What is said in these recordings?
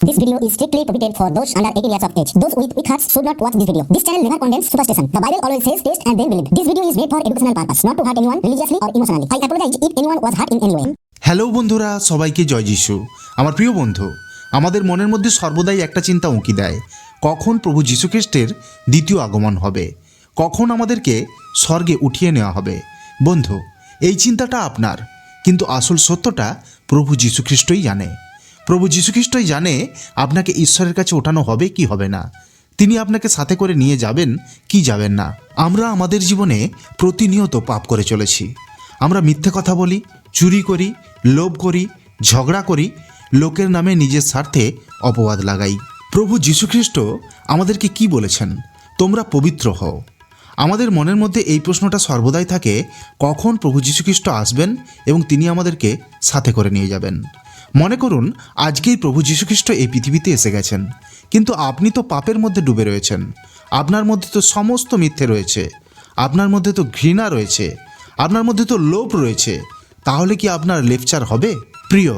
This video is strictly prohibited for those under 18 years of age. Those with weak hearts should not watch this video. This channel never condemns superstition. The Bible always says taste and then believe. This video is made for educational purpose, not to hurt anyone religiously or emotionally. I apologize if anyone was hurt in any way. Hello বন্ধুরা সবাইকে জয় যিশু আমার প্রিয় বন্ধু আমাদের মনের মধ্যে সর্বদাই একটা চিন্তা উঁকি দেয় কখন প্রভু যীশুখ্রিস্টের দ্বিতীয় আগমন হবে কখন আমাদেরকে স্বর্গে উঠিয়ে নেওয়া হবে বন্ধু এই চিন্তাটা আপনার কিন্তু আসল সত্যটা প্রভু যীশুখ্রিস্টই জানে প্রভু যীশুখ্রিস্টই জানে আপনাকে ঈশ্বরের কাছে ওঠানো হবে কি হবে না। তিনি আপনাকে সাথে করে নিয়ে যাবেন, কি যাবেন না। আমরা আমাদের জীবনে প্রতিনিয়ত পাপ করে চলেছি। আমরা মিথ্যে কথা বলি, চুরি করি, লোভ করি, ঝগড়া করি, লোকের নামে নিজের স্বার্থে অপবাদ লাগাই। প্রভু যীশুখ্রিস্ট আমাদেরকে কি বলেছেন? তোমরা পবিত্র হও। আমাদের মনের মধ্যে এই প্রশ্নটা সর্বদাই থাকে, কখন প্রভু যীশুখ্রিস্ট আসবেন এবং তিনি আমাদেরকে সাথে করে নিয়ে যাবেন। মনে করুন, আজকেই প্রভু যীশুখ্রিস্ট এই পৃথিবীতে এসে গেছেন। কিন্তু আপনি তো পাপের মধ্যে ডুবে রয়েছেন। আপনার মধ্যে তো সমস্ত মিথ্যে রয়েছে। আপনার মধ্যে তো ঘৃণা রয়েছে। আপনার মধ্যে তো লোভ রয়েছে। তাহলে কি আপনার লেকচার হবে? প্রিয়,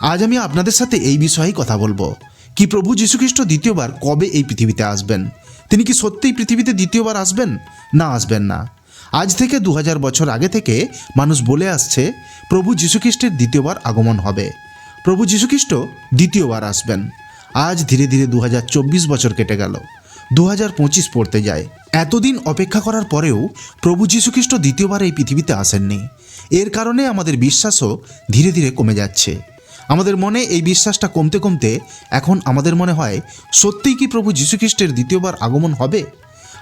আজ আমি আপনাদের সাথে এই বিষয়েই কথা বলব। কি প্রভু যীশুখ্রিস্ট দ্বিতীয়বার কবে এই পৃথিবীতে আসবেন? তিনি কি সত্যিই পৃথিবীতে দ্বিতীয়বার আসবেন? না আসবেন না। আজ থেকে দু হাজার বছর আগে থেকে মানুষ বলে আসছে, প্রভু যীশুখ্রিস্টের দ্বিতীয়বার আগমন হবে। প্রভু যীশুখ্রিস্ট দ্বিতীয়বার আসবেন। আজ ধীরে ধীরে দু হাজার চব্বিশ বছর কেটে গেল। দু হাজার পঁচিশ পড়তে যায়। এতদিন অপেক্ষা করার পরেও প্রভু যীশুখ্রিস্ট দ্বিতীয়বার এই পৃথিবীতে আসেননি। এর কারণে আমাদের বিশ্বাসও ধীরে ধীরে কমে যাচ্ছে। আমাদের মনে এই বিশ্বাসটা কমতে কমতে এখন আমাদের মনে হয়, সত্যিই কি প্রভু যীশুখ্রিস্টের দ্বিতীয়বার আগমন হবে?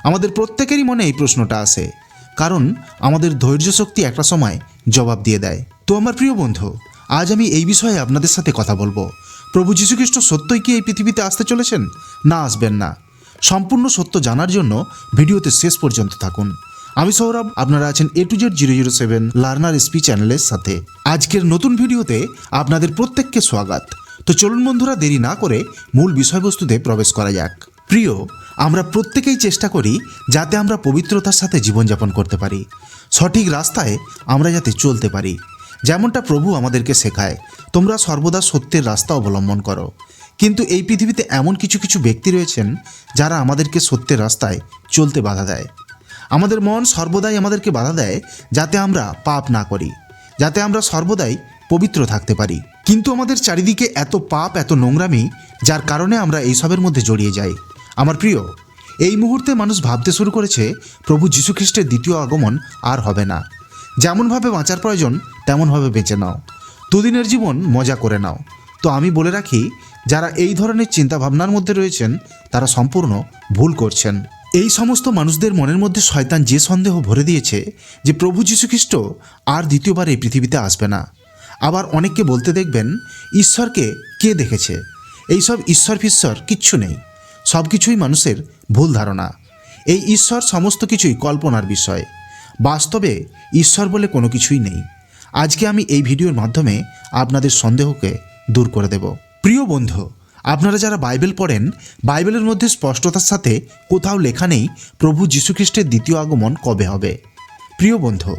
আমাদের প্রত্যেকেরই মনে এই প্রশ্নটা আসে। কারণ আমাদের ধৈর্য শক্তি একটা সময় জবাব দিয়ে দেয়। তো আমার প্রিয় বন্ধু আজ আমি এই বিষয়ে আপনাদের সাথে কথা বলব। প্রভু যীশুখ্রিস্ট সত্যই কি এই পৃথিবীতে আসতে চলেছেন? না, আসবেন না। সম্পূর্ণ সত্য জানার জন্য ভিডিওতে শেষ পর্যন্ত থাকুন। আমি সৌরভ, আপনারা আছেন A to Z zero zero seven learner স্পি চ্যানেলের সাথে। আজকের নতুন ভিডিওতে আপনাদের প্রত্যেককে স্বাগত। তো চলুন বন্ধুরা, দেরি না করে মূল বিষয়বস্তুতে প্রবেশ করা যাক। প্রিয়, আমরা প্রত্যেকেই চেষ্টা করি যাতে আমরা পবিত্রতার সাথে জীবনযাপন করতে পারি। সঠিক রাস্তায় আমরা যাতে চলতে পারি। যেমনটা প্রভু আমাদেরকে শেখায়, তোমরা সর্বদা সত্যের রাস্তা অবলম্বন করো। কিন্তু এই পৃথিবীতে এমন কিছু কিছু ব্যক্তি রয়েছেন যারা আমাদেরকে সত্যের রাস্তায় চলতে বাধা দেয়। আমাদের মন সর্বদাই আমাদেরকে বাধা দেয় যাতে আমরা পাপ না করি, যাতে আমরা সর্বদাই পবিত্র থাকতে পারি। কিন্তু আমাদের চারিদিকে এত পাপ, এত নোংরামি, যার কারণে আমরা এইসবের মধ্যে জড়িয়ে যাই। আমার প্রিয়, এই মুহূর্তে মানুষ ভাবতে শুরু করেছে, প্রভু যীশুখ্রিস্টের দ্বিতীয় আগমন আর হবে না। যেমনভাবে বাঁচার প্রয়োজন, তেমনভাবে বেঁচে নাও। দুদিনের জীবন মজা করে নাও। তো আমি বলে রাখি, যারা এই ধরনের চিন্তাভাবনার মধ্যে রয়েছেন, তারা সম্পূর্ণ ভুল করছেন। এই সমস্ত মানুষদের মনের মধ্যে শয়তান যে সন্দেহ ভরে দিয়েছে যে প্রভু যীশুখ্রিস্ট আর দ্বিতীয়বার এই পৃথিবীতে আসবে না। আবার অনেককে বলতে দেখবেন, ঈশ্বরকে কে দেখেছে? এইসব ঈশ্বর ফিশ্বর কিচ্ছু নেই। সব কিছুই মানুষের ভুল ধারণা। এই ঈশ্বর সমস্ত কিছুই কল্পনার বিষয়। বাস্তবে ঈশ্বর বলে কোনো কিছুই নেই। আজকে আমি এই ভিডিওর মাধ্যমে আপনাদের সন্দেহকে দূর করে দেব। প্রিয় বন্ধু, আপনারা যারা বাইবেল পড়েন, বাইবেলের মধ্যে স্পষ্টতার সাথে কোথাও লেখা নেই প্রভু যীশুখ্রিস্টের দ্বিতীয় আগমন কবে হবে। প্রিয় বন্ধু,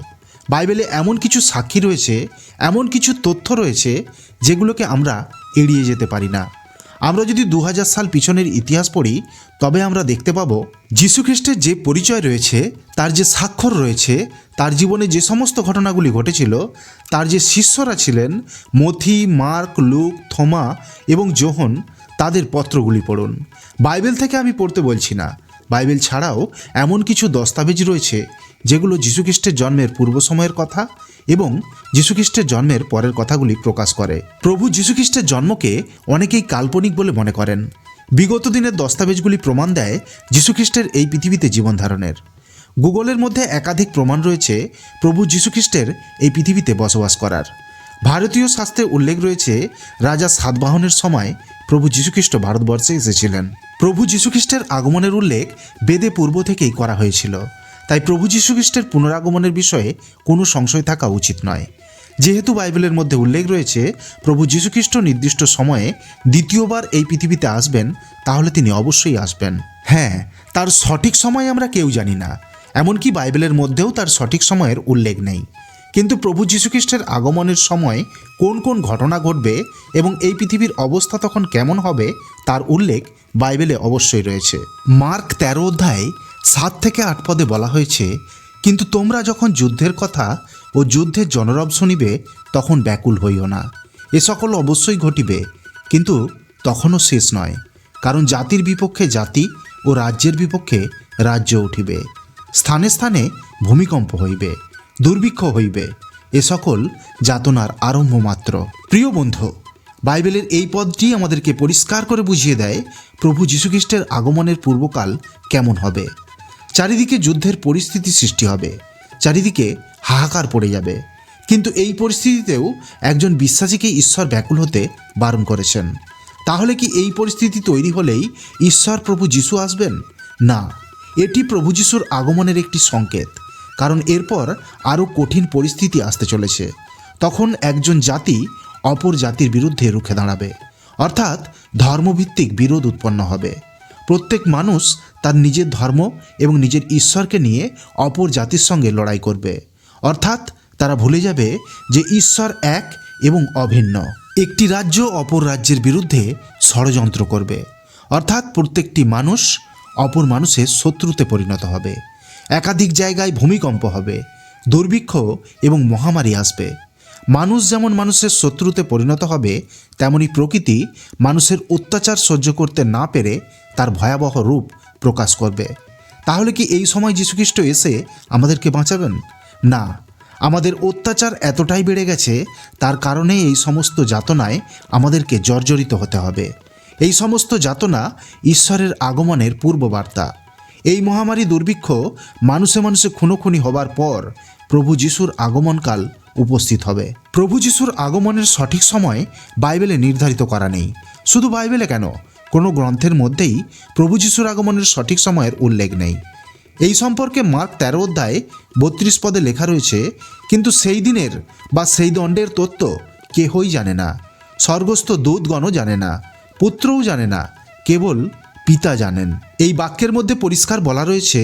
বাইবেলে এমন কিছু সাক্ষী রয়েছে, এমন কিছু তথ্য রয়েছে, যেগুলোকে আমরা এড়িয়ে যেতে পারি না। আমরা যদি দু হাজার সাল পিছনের ইতিহাস পড়ি, তবে আমরা দেখতে পাবো যীশুখ্রিস্টের যে পরিচয় রয়েছে, তার যে স্বাক্ষর রয়েছে, তার জীবনে যে সমস্ত ঘটনাগুলি ঘটেছিল, তার যে শিষ্যরা ছিলেন, মথি, মার্ক, লুক, থমা এবং জোহন, তাদের পত্রগুলি পড়ুন। বাইবেল থেকে আমি পড়তে বলছি না। বাইবেল ছাড়াও এমন কিছু দস্তাবেজ রয়েছে, যেগুলো যীশুখ্রিস্টের জন্মের পূর্ব সময়ের কথা এবং যীশুখ্রিস্টের জন্মের পরের কথাগুলি প্রকাশ করে। প্রভু যীশুখ্রিস্টের জন্মকে অনেকেই কাল্পনিক বলে মনে করেন। বিগত দিনের দস্তাবেজগুলি প্রমাণ দেয় যীশুখ্রিস্টের এই পৃথিবীতে জীবন ধারণের গুগলের মধ্যে একাধিক প্রমাণ রয়েছে প্রভু যীশুখ্রিস্টের এই পৃথিবীতে বসবাস করার। ভারতীয় শাস্ত্রে উল্লেখ রয়েছে, রাজা সাতবাহনের সময় প্রভু যীশুখ্রিস্ট ভারতবর্ষে এসেছিলেন। প্রভু যীশুখ্রিস্টের আগমনের উল্লেখ বেদে পূর্ব থেকেই করা হয়েছিল। তাই প্রভু যীশুখ্রিস্টের পুনরাগমনের বিষয়ে কোনো সংশয় থাকা উচিত নয়। যেহেতু বাইবেলের মধ্যে উল্লেখ রয়েছে, প্রভু যীশুখ্রিস্ট নির্দিষ্ট সময়ে দ্বিতীয়বার এই পৃথিবীতে আসবেন, তাহলে তিনি অবশ্যই আসবেন। হ্যাঁ তার সঠিক সময় আমরা কেউ জানি না, এমনকি বাইবেলের মধ্যেও তার সঠিক সময়ের উল্লেখ নেই। কিন্তু প্রভু যীশুখ্রিস্টের আগমনের সময় কোন কোন ঘটনা ঘটবে এবং এই পৃথিবীর অবস্থা তখন কেমন হবে, তার উল্লেখ বাইবেলে অবশ্যই রয়েছে। মার্ক তেরো অধ্যায় সাত থেকে আট পদে বলা হয়েছে, কিন্তু তোমরা যখন যুদ্ধের কথা ও যুদ্ধের জনরব শুনিবে, তখন ব্যাকুল হইও না। এ সকল অবশ্যই ঘটিবে, কিন্তু তখনও শেষ নয়, কারণ জাতির বিপক্ষে জাতি ও রাজ্যের বিপক্ষে রাজ্য উঠিবে। স্থানে স্থানে ভূমিকম্প হইবে, দুর্ভিক্ষ হইবে, এ সকল যাতনার আরম্ভ মাত্র। প্রিয় বন্ধু, বাইবেলের এই পদটি আমাদেরকে পরিষ্কার করে বুঝিয়ে দেয় প্রভু যীশুখ্রিস্টের আগমনের পূর্বকাল কেমন হবে। চারিদিকে যুদ্ধের পরিস্থিতি সৃষ্টি হবে। চারিদিকে হাহাকার পড়ে যাবে। কিন্তু এই পরিস্থিতিতেও একজন বিশ্বাসীকে ঈশ্বর ব্যাকুল হতে বারণ করেছেন। তাহলে কি এই পরিস্থিতি তৈরি হলেই ঈশ্বর প্রভু যিশু আসবেন? না, এটি প্রভু যিশুর আগমনের একটি সংকেত। কারণ এরপর আরও কঠিন পরিস্থিতি আসতে চলেছে। তখন একজন জাতি অপর জাতির বিরুদ্ধে রুখে দাঁড়াবে। অর্থাৎ ধর্মভিত্তিক বিরোধ উৎপন্ন হবে। প্রত্যেক মানুষ তার নিজের ধর্ম এবং নিজের ঈশ্বরকে নিয়ে অপর জাতির সঙ্গে লড়াই করবে। অর্থাৎ তারা ভুলে যাবে যে ঈশ্বর এক এবং অভিন্ন। একটি রাজ্য অপর রাজ্যের বিরুদ্ধে ষড়যন্ত্র করবে। অর্থাৎ প্রত্যেকটি মানুষ অপর মানুষের শত্রুতে পরিণত হবে। একাধিক জায়গায় ভূমিকম্প হবে, দুর্ভিক্ষ এবং মহামারী আসবে। মানুষ যেমন মানুষের শত্রুতে পরিণত হবে, তেমনি প্রকৃতি মানুষের অত্যাচার সহ্য করতে না পেরে তার ভয়াবহ রূপ প্রকাশ করবে। তাহলে কি এই সময় যীশুখ্রিস্ট এসে আমাদেরকে বাঁচাবেন? না, আমাদের অত্যাচার এতটাই বেড়ে গেছে, তার কারণে এই সমস্ত যাতনায় আমাদেরকে জর্জরিত হতে হবে। এই সমস্ত যাতনা ঈশ্বরের আগমনের পূর্ববার্তা। এই মহামারী দুর্ভিক্ষ মানুষে মানুষে খুনোখুনি হবার পর প্রভু যিশুর আগমনকাল উপস্থিত হবে। প্রভু যিশুর আগমনের সঠিক সময় বাইবেলে নির্ধারিত করা নেই। শুধু বাইবেলে কেন? কোনো গ্রন্থের মধ্যেই প্রভু যিশুর আগমনের সঠিক সময়ের উল্লেখ নেই। এই সম্পর্কে মার্ক তেরো অধ্যায় বত্রিশ পদে লেখা রয়েছে, কিন্তু সেই দিনের বা সেই দণ্ডের তত্ত্ব কেহই জানে না, স্বর্গস্থ দূতগণও জানে না, পুত্রও জানে না, কেবল পিতা জানেন। এই বাক্যের মধ্যে পরিষ্কার বলা রয়েছে,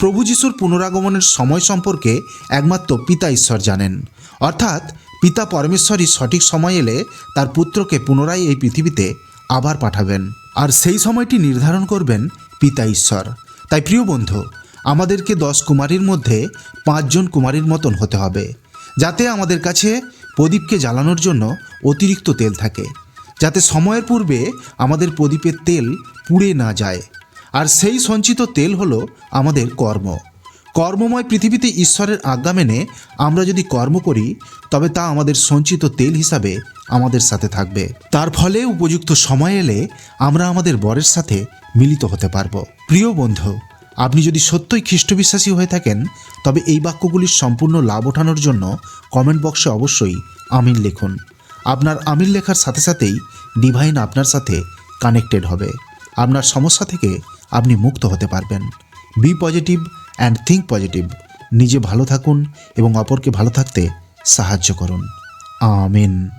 প্রভু যিশুর পুনরাগমনের সময় সম্পর্কে একমাত্র পিতা ঈশ্বর জানেন। অর্থাৎ, পিতা পরমেশ্বরই সঠিক সময় এলে তার পুত্রকে পুনরায় এই পৃথিবীতে আবার পাঠাবেন। আর সেই সময়টি নির্ধারণ করবেন পিতা ঈশ্বর। তাই প্রিয় বন্ধু, আমাদেরকে দশ কুমারীর মধ্যে পাঁচজন কুমারীর মতন হতে হবে, যাতে আমাদের কাছে প্রদীপকে জ্বালানোর জন্য অতিরিক্ত তেল থাকে, যাতে সময়ের পূর্বে আমাদের প্রদীপের তেল পুড়ে না যায়। আর সেই সঞ্চিত তেল হলো আমাদের কর্ম। কর্মময় পৃথিবীতে ঈশ্বরের আজ্ঞা মেনে আমরা যদি কর্ম করি, তবে তা আমাদের সঞ্চিত তেল হিসাবে আমাদের সাথে থাকবে। তার ফলে উপযুক্ত সময় এলে আমরা আমাদের বরের সাথে মিলিত হতে পারব। প্রিয় বন্ধু, আপনি যদি সত্যই খ্রিস্টবিশ্বাসী হয়ে থাকেন, তবে এই বাক্যগুলির সম্পূর্ণ লাভ ওঠানোর জন্য কমেন্ট বক্সে অবশ্যই আমিন লিখুন। আপনার আমিন লেখার সাথে সাথেই ডিভাইন আপনার সাথে কানেক্টেড হবে। আপনার সমস্যা থেকে আপনি মুক্ত হতে পারবেন। Be positive and think positive. নিজে ভালো থাকুন এবং অপরকে ভালো থাকতে সাহায্য করুন। আমিন।